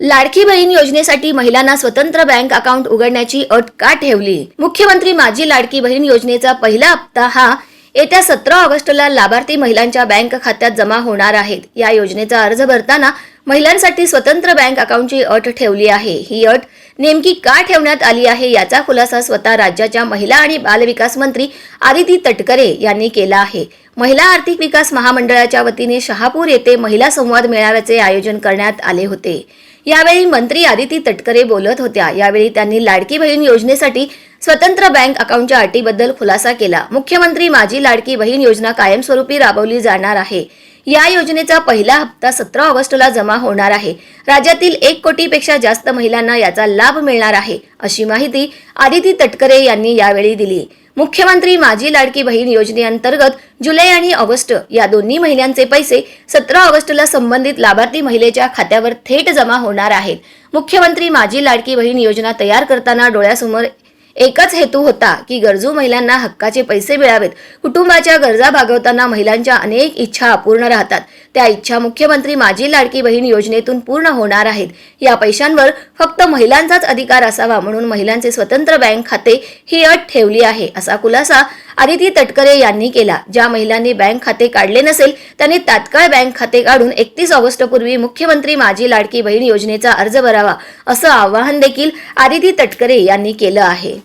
लाडकी बहीण योजनेसाठी महिलांना स्वतंत्र बँक अकाउंट उघडण्याची अट का ठेवली. मुख्यमंत्री माझी लाडकी बहीण योजनेचा पहिला हप्ता हा येत्या सतरा ऑगस्टला लाभार्थी महिलांच्या बँक खात्यात जमा होणार आहेत या योजनेचा अर्ज भरताना महिलांसाठी स्वतंत्र बँक अकाउंटची अट ठेवली आहे. ही अट नेमकी का ठेवण्यात आली आहे याचा खुलासा स्वतः राज्याच्या महिला आणि बालविकास मंत्री आदिती तटकरे यांनी केला आहे. महिला आर्थिक विकास महामंडळाच्या वतीने शहापूर येथे महिला संवाद मेळाव्याचे आयोजन करण्यात आले होते. यावेळी मंत्री आदिती तटकरे बोलत होत्या. यावेळी त्यांनी लाडकी बहीण योजनेसाठी स्वतंत्र बँक अकाउंटच्या अटीबद्दल खुलासा केला. मुख्यमंत्री माझी लाडकी बहीण योजना कायमस्वरूपी राबवली जाणार आहे. या योजनेचा पहिला हप्ता सतरा ऑगस्टला जमा होणार आहे. राज्यातील एक कोटीपेक्षा जास्त महिलांना याचा लाभ मिळणार आहे अशी माहिती आदिती तटकरे यांनी यावेळी दिली. मुख्यमंत्री माझी लाडकी बहीण योजनेअंतर्गत जुलै आणि ऑगस्ट या दोन्ही महिन्यांचे पैसे सतरा ऑगस्टला संबंधित लाभार्थी महिलेच्या खात्यावर थेट जमा होणार आहेत. मुख्यमंत्री माझी लाडकी बहीण योजना तयार करताना डोळ्यासमोर एकच हेतू होता की गरजू महिलांना हक्काचे पैसे मिळावेत. कुटुंबाच्या गरजा भागवताना महिलांच्या अनेक इच्छा अपूर्ण राहतात. त्या इच्छा मुख्यमंत्री माझी लाडकी बहीण योजनेतून पूर्ण होणार आहेत. या पैशांवर फक्त महिलांचाच अधिकार असावा म्हणून महिलांचे स्वतंत्र बँक खाते ही अट ठेवली आहे असा खुलासा आदिती तटकरे यांनी केला. ज्या महिलांनी बँक खाते काढले नसेल त्यांनी तात्काळ बँक खाते काढून एकतीस ऑगस्टपूर्वी मुख्यमंत्री माझी लाडकी बहीण योजनेचा अर्ज भरावा असं आवाहन देखील आदिती तटकरे यांनी केलं आहे.